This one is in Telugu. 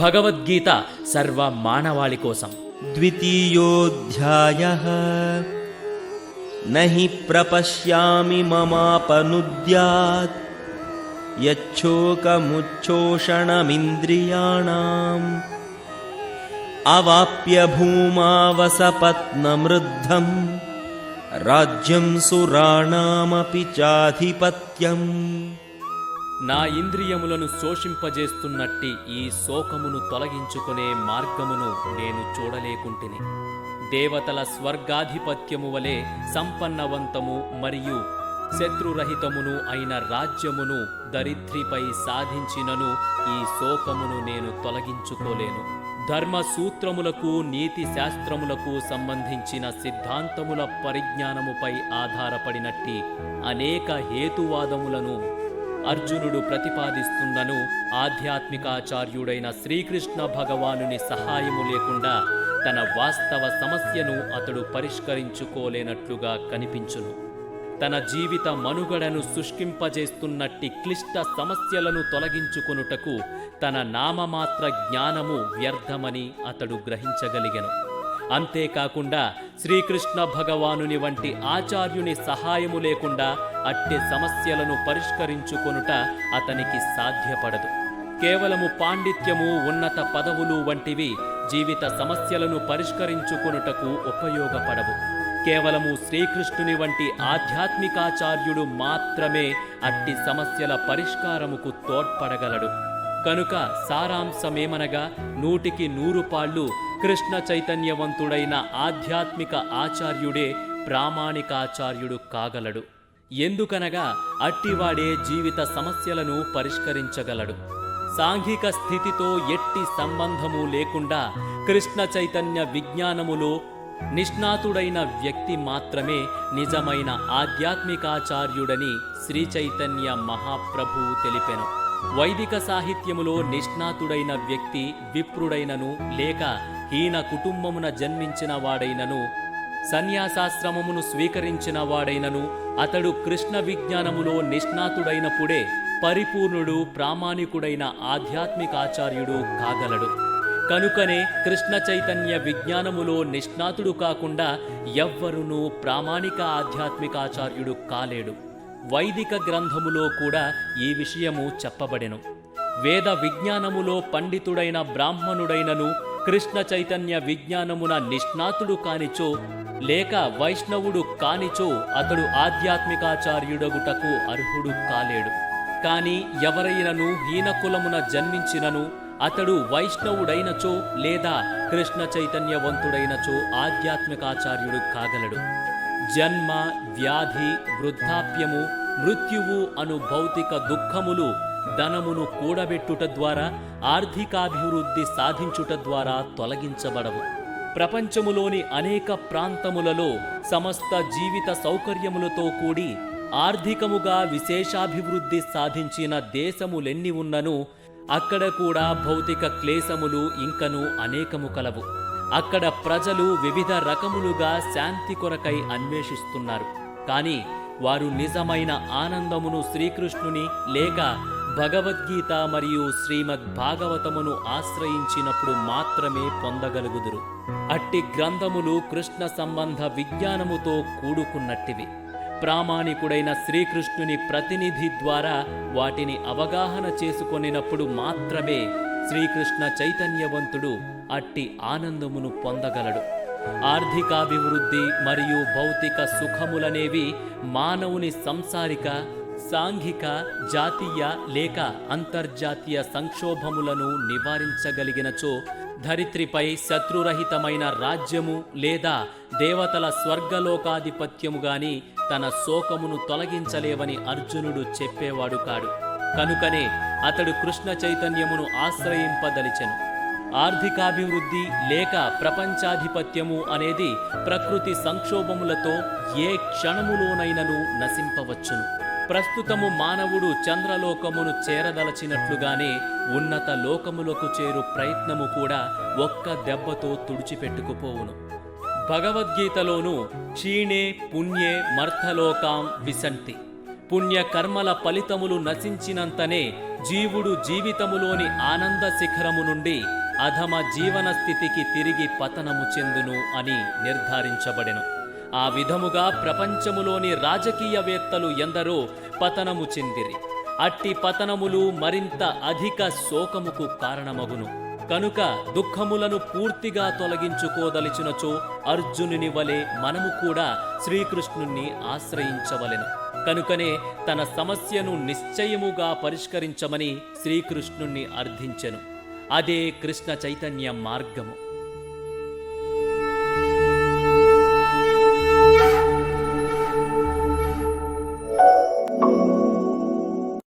భగవద్గీత సర్వ మానవాళి కోసం द्वितीयोऽध्यायः न हि प्रपश्यामि ममापनुद्यात् यच्छोकमुच्छोषणमिन्द्रियाणाम् अवाप्य भूमावसपत्नमृद्धम् राज्यं सुराणामपि चाधिपत्यम् నా ఇంద్రియములను శోషింపజేస్తున్నట్టి ఈ శోకమును తొలగించుకునే మార్గమును నేను చూడలేకుంటిని. దేవతల స్వర్గాధిపత్యము వలె సంపన్నవంతము మరియు శత్రురహితమును అయిన రాజ్యమును దరిద్రిపై సాధించినను ఈ శోకమును నేను తొలగించుకోలేను. ధర్మ సూత్రములకు నీతి శాస్త్రములకు సంబంధించిన సిద్ధాంతముల పరిజ్ఞానముపై ఆధారపడినట్టి అనేక హేతువాదములను అర్జునుడు ప్రతిపాదిస్తున్నను ఆధ్యాత్మికాచార్యుడైన శ్రీకృష్ణ భగవానుని సహాయము లేకుండా తన వాస్తవ సమస్యను అతడు పరిష్కరించుకోలేనట్లుగా కనిపించును. తన జీవిత మనుగడను శుష్కింపజేస్తున్నట్టి క్లిష్ట సమస్యలను తొలగించుకొనుటకు తన నామమాత్ర జ్ఞానము వ్యర్థమని అతడు గ్రహించగలిగెను. అంతేకాకుండా శ్రీకృష్ణ భగవానుని వంటి ఆచార్యుని సహాయము లేకుండా అట్టి సమస్యలను పరిష్కరించుకొనుట అతనికి సాధ్యపడదు. కేవలము పాండిత్యము ఉన్నత పదవులు వంటివి జీవిత సమస్యలను పరిష్కరించుకొనుటకు ఉపయోగపడవు. కేవలము శ్రీకృష్ణుని వంటి ఆధ్యాత్మికాచార్యుడు మాత్రమే అట్టి సమస్యల పరిష్కారముకు తోడ్పడగలడు. కనుక సారాంశమేమనగా నూటికి నూరు పాళ్ళు కృష్ణ చైతన్యవంతుడైన ఆధ్యాత్మిక ఆచార్యుడే ప్రామాణికాచార్యుడు కాగలడు. ఎందుకనగా అట్టివాడే జీవిత సమస్యలను పరిష్కరించగలడు. సాంఘిక స్థితితో ఎట్టి సంబంధము లేకుండా కృష్ణ చైతన్య విజ్ఞానములో నిష్ణాతుడైన వ్యక్తి మాత్రమే నిజమైన ఆధ్యాత్మికాచార్యుడని శ్రీ చైతన్య మహాప్రభువు తెలిపెను. వైదిక సాహిత్యములో నిష్ణాతుడైన వ్యక్తి విప్రుడైనను లేక హీన కుటుంబమున జన్మించిన వాడైనను సన్యాసాశ్రమమును స్వీకరించిన వాడైనను అతడు కృష్ణ విజ్ఞానములో నిష్ణాతుడైనప్పుడే పరిపూర్ణుడు ప్రామాణికుడైన ఆధ్యాత్మికాచార్యుడు కాగలడు. కనుకనే కృష్ణ చైతన్య విజ్ఞానములో నిష్ణాతుడు కాకుండా ఎవ్వరునూ ప్రామాణిక ఆధ్యాత్మికాచార్యుడు కాలేడు. వైదిక గ్రంథములో కూడా ఈ విషయము చెప్పబడెను. వేద విజ్ఞానములో పండితుడైన బ్రాహ్మణుడైనను కృష్ణ చైతన్య విజ్ఞానమున నిష్ణాతుడు కానిచో లేక వైష్ణవుడు కానిచో అతడు ఆధ్యాత్మికాచార్యుడగుటకు అర్హుడు కాలేడు. కాని ఎవరైనను హీనకులమున జన్మించినను అతడు వైష్ణవుడైనచో లేదా కృష్ణ చైతన్యవంతుడైనచో ఆధ్యాత్మికాచార్యుడు కాగలడు. జన్మ వ్యాధి వృద్ధాప్యము మృత్యువు అను భౌతిక దుఃఖములు ధనమును కూడబెట్టుట ద్వారా ఆర్థికాభివృద్ధి సాధించుట ద్వారా తొలగించబడవు. ప్రపంచములోని అనేక ప్రాంతములలో సమస్త జీవిత సౌకర్యములతో కూడి ఆర్థికముగా విశేషాభివృద్ధి సాధించిన దేశములెన్ని ఉన్నను అక్కడ కూడా భౌతిక క్లేశములు ఇంకను అనేకము కలవు. అక్కడ ప్రజలు వివిధ రకములుగా శాంతి కొరకై అన్వేషిస్తున్నారు. కానీ వారు నిజమైన ఆనందమును శ్రీకృష్ణుని లేక భగవద్గీత మరియు శ్రీమద్ భాగవతమును ఆశ్రయించినప్పుడు మాత్రమే పొందగలుగుదురు. అట్టి గ్రంథములు కృష్ణ సంబంధ విజ్ఞానముతో కూడుకున్నట్టివి. ప్రామాణికుడైన శ్రీకృష్ణుని ప్రతినిధి ద్వారా వాటిని అవగాహన చేసుకొనినప్పుడు మాత్రమే శ్రీకృష్ణ చైతన్యవంతుడు అట్టి ఆనందమును పొందగలడు. ఆర్థికాభివృద్ధి మరియు భౌతిక సుఖములనేవి మానవుని సంసారిక సాంఘిక జాతీయ లేక అంతర్జాతీయ సంక్షోభములను నివారించగలిగినచో ధరిత్రిపై శత్రురహితమైన రాజ్యము లేదా దేవతల స్వర్గలోకాధిపత్యము గాని తన శోకమును తొలగించలేవని అర్జునుడు చెప్పేవాడు కాడు. కనుకనే అతడు కృష్ణ చైతన్యమును ఆశ్రయింపదలిచెను. ఆర్థికాభివృద్ధి లేక ప్రపంచాధిపత్యము అనేది ప్రకృతి సంక్షోభములతో ఏ క్షణములోనైనను నశింపవచ్చును. ప్రస్తుతము మానవుడు చంద్రలోకమును చేరదలచినట్లుగానే ఉన్నత లోకములకు చేరు ప్రయత్నము కూడా ఒక్క దెబ్బతో తుడిచిపెట్టుకుపోవును. భగవద్గీతలోను క్షీణే పుణ్యే మర్థలోకాం విసంతి పుణ్యకర్మల ఫలితములు నశించినంతనే జీవుడు జీవితములోని ఆనంద శిఖరము నుండి అధమ జీవన స్థితికి తిరిగి పతనము చెందును అని నిర్ధారించబడెను. ఆ విధముగా ప్రపంచములోని రాజకీయవేత్తలు ఎందరో పతనము చెందిరి. అట్టి పతనములు మరింత అధిక శోకముకు కారణమగును. కనుక దుఃఖములను పూర్తిగా తొలగించుకోదలిచినచో అర్జునుని వలె మనము కూడా శ్రీకృష్ణుణ్ణి ఆశ్రయించవలెను. కనుకనే తన సమస్యను నిశ్చయముగా పరిష్కరించమని శ్రీకృష్ణుణ్ణి అర్థించెను. అదే కృష్ణ చైతన్య మార్గము.